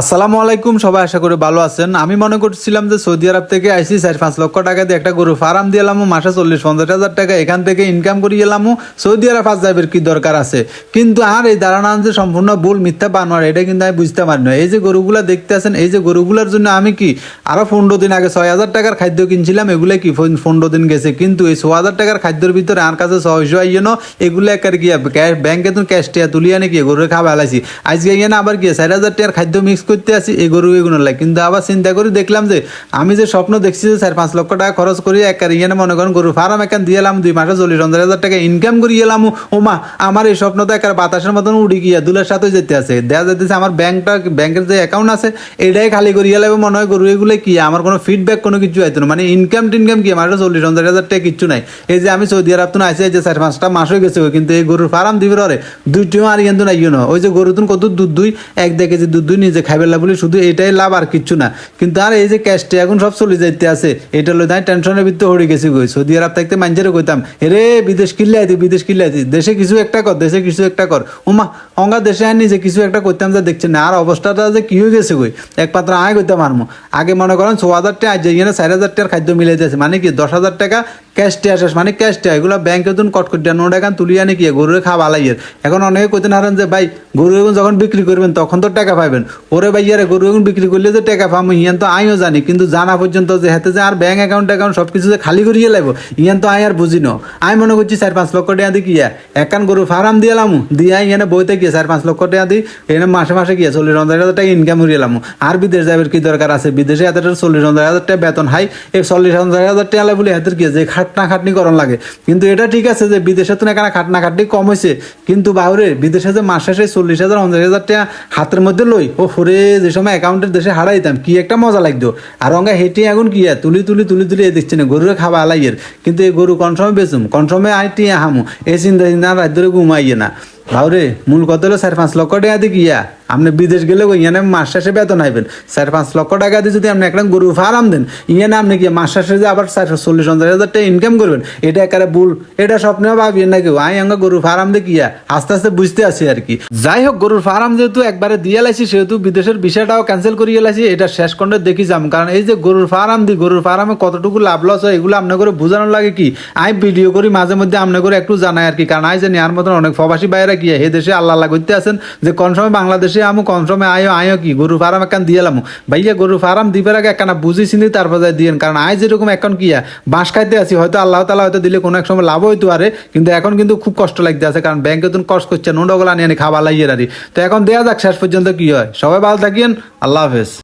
আসসালামু আলাইকুম, সবাই আশা করি ভালো আছেন। আমি মনে করছিলাম যে সৌদি আরব থেকে আইসি, চার পাঁচ লক্ষ টাকা দিয়ে একটা গরু ফার্ম দিয়ে এলাম, মাসে চল্লিশ পঞ্চাশ হাজার টাকা এখান থেকে ইনকাম করি এলাম। সৌদি আরব আজ যাবের কি দরকার আছে? কিন্তু আর এই ধারণা যে সম্পূর্ণ ভুল, মিথ্যা বানোয়ার এটা কিন্তু আমি বুঝতে পারি না। এই যে গরুগুলা দেখতে আছেন, এই যে গরুগুলার জন্য আমি কি আরও পনেরো দিন আগে ছয় হাজার টাকার খাদ্য কিনছিলাম, এগুলো কি পনেরো দিন গেছে? কিন্তু এই ছ হাজার টাকার খাদ্যের ভিতরে আর কাছে ছয়শো আইয়েন এগুলো এক আর কি ব্যাংকে তো ক্যাশ টিয়া তুলি আনে কি গরু খাওয়া আলাইছি। আজকে গিয়ে আবার কি চার হাজার টাকার খাদ্য মিক্স করতে আসি, এই গরু এগুলো লাগে। কিন্তু আবার চিন্তা করে দেখলাম যে, আমি যে স্বপ্ন দেখছি যে চার পাঁচ লক্ষ টাকা খরচ করি একার ইয়ে মনে করেন গরু ফার্ম একান দিয়ে এলাম, দুই মাসে চল্লিশ, পঞ্চাশ হাজার টাকা ইনকাম করি এলাম। ও মা, আমার এই স্বপ্ন তো একার বাতাসের মতন উড়ি গিয়া দুলের সাথে যেতে আছে। দেওয়া যেতেছে আমার ব্যাংকটা, ব্যাংকের যে অ্যাকাউন্ট আছে এটাই খালি করি এলাম মনে হয় গরু এগুলো কি, আমার কোনো ফিডব্যাক কোনো কিছু আইতো না। মানে ইনকাম টিনকাম কি, আমার চল্লিশ, পঞ্চাশ হাজার টাকা কিচ্ছু নাই। এই যে আমি সৌদি আরব তো আইসি যে চার পাঁচটা মাস হয়ে গেছে কিন্তু এই গরুর ফার্ম দিবে রে দুইটিও আর কিন্তু নাই না। ওই যে গরু তুন কত দুধ দুই, এক দেড় কেজি দুধ দুই, নিজে খাইবে না বলে শুধু এটাই লাভ আর কিচ্ছু না। কিন্তু আর এই যে ক্যাশটা এখন সব চলে যাইতে আছে, এটা তাই টেনশনের ভিতরে হয়ে গেছি গই সৌদি আরব থাকতে মাঞ্জারে কইতাম রে বিদেশ কিনলে আইতি, বিদেশ কিনলে আইতি, দেশে কিছু একটা কর, দেশে কিছু একটা কর। ওমা অঙ্গা দেশে আনি যে কিছু একটা করতাম যা দেখছেন না, আর অবস্থাটা যে কি হয়ে গেছে গই এক পাত্র আয় করতে পারমো আগে মনে করেন ছ হাজার টাকা, আজ চার হাজার টাকার খাদ্য মিলে যাচ্ছে মানে কি দশ হাজার টাকা ক্যাশ টিয়া শেষ মানে ক্যাশ টিয়া, এগুলো ব্যাংকে তুন কট কট নোট এখন তুলি আনে কি গরুরে খাওয়া লাইয়ের এখন অনেকে কইতে হারেন যে, ভাই, গরু এখন যখন বিক্রি করবেন, তখন তো টাকা পাইবেন। ওরে ভাই, ইয়ারে গরু এখন বিক্রি করলে যে টাকা পাবো ইয়ান তো আইও জানি, কিন্তু জানা পর্যন্ত যে হাতে যে আর ব্যাংক অ্যাকাউন্ট অ্যাকাউন্ট সব কিছু যে খালি করিয়ে লাগবো ইয়ান তো আই আর বুঝি ন। আমি মনে করছি চার পাঁচ লক্ষ টাকা দিয়ে কিয়া একান গরু ফার্ম দিয়ে এলাম দিয়ে ইয়ানে বইতে গিয়ে চার পাঁচ লক্ষ টাকা দিই এখানে মাসে মাসে গিয়ে চল্লিশ হাজার টাকা ইনকাম করিয়ে আর বিদেশ যাবের কি দরকার আছে? বিদেশে এত চল্লিশ হাজার টাকা বেতন হাই, এই চল্লিশ হাজার টাকা বলে হাতের কি যে খাটনা খাটনি করন লাগে। কিন্তু এটা ঠিক আছে যে বিদেশে তো এখানে খাটনা খাটনি কম হয়েছে কিন্তু বাহুরে বিদেশে যে মাসে শেষে চল্লিশ হাজার, পঞ্চাশ হাজার টাকা হাতের মধ্যে লই, ও ফরে যে সময় অ্যাকাউন্টের দেশে হারাইতাম কি একটা মজা লাগতো। আর অঙ্গা হেঁটে এখন কি তুলি তুলি তুলি তুলি এ দিচ্ছে না, গরুরে খাওয়া আলাইয়ের। কিন্তু এই গরু কোন সময় বেচুম কোন সময় আইটি হামু এই চিন্তা চিন্তা রাত ধরে ঘুমাইয়ে না। ভাউরে মূল কত হলো চার পাঁচ লক্ষ টাকা দিয়ে গিয়া আপনি বিদেশ গেলে ইয়ানে মাস শেষে বেতন আইবেন। চার পাঁচ লক্ষ টাকা দিয়ে যদি আপনি একটা গরু ফার্ম দেন, ইয়ানে আপনি কি মাস শেষে যে আবার চার চল্লিশ, পঞ্চাশ হাজার টাকা ইনকাম করবেন? এটা একেবারে ভুল। এটা স্বপ্নেও ভাবিয়েন না কেউ। আই আঙ্গা গরুর ফার্ম দিয়ে কিয়া আস্তে আস্তে বুঝতে আসি আর কি। যাই হোক, গরুর ফার্ম যেহেতু একবারে দিয়ে লাইছি, সেহেতু বিদেশের বিষয়টাও ক্যান্সেল করিয়ে লাইছি, এটা শেষ করে দেখি যাম। কারণ এই যে গরুর ফার্ম দি গরুর ফার্মে কতটুকু লাভ লস হয়, এগুলো আপনার করে বোঝানোর লাগে কি? আমি ভিডিও করি, মাঝে মধ্যে আপনার করে একটু জানাই আর কি। কারণ আই জানি আর মতন অনেক প্রবাসী বাইরে কি হে দেশে আল্লাহ আল্লাহ করতে আছেন, যে কোন সময় বাংলাদেশে আমু আমি কনফার্মে আয়ো আয়ো কি? গরু ফার্ম একখান দিয়ে এলাম ভাইয়া গরু ফার্ম দিবার আগে একখানা বুঝি চিনি তারপর যাই দিয়েন। কারণ আয় যেরকম এখন কি বাঁশ খাইতে আছি হয়তো আল্লাহ তালা হয়তো দিলে কোনো এক সময় লাভ হইতো আরে। কিন্তু এখন কিন্তু খুব কষ্ট লাগতে আছে, কারণ ব্যাংকে তুমি কষ্ট করছে নোটগুলা নিয়ে খাবার লাগিয়ে আরি তো এখন দেয়া যাক, শেষ পর্যন্ত কি হয়। সবাই ভালো থাকিয়েন, আল্লাহ হাফেজ।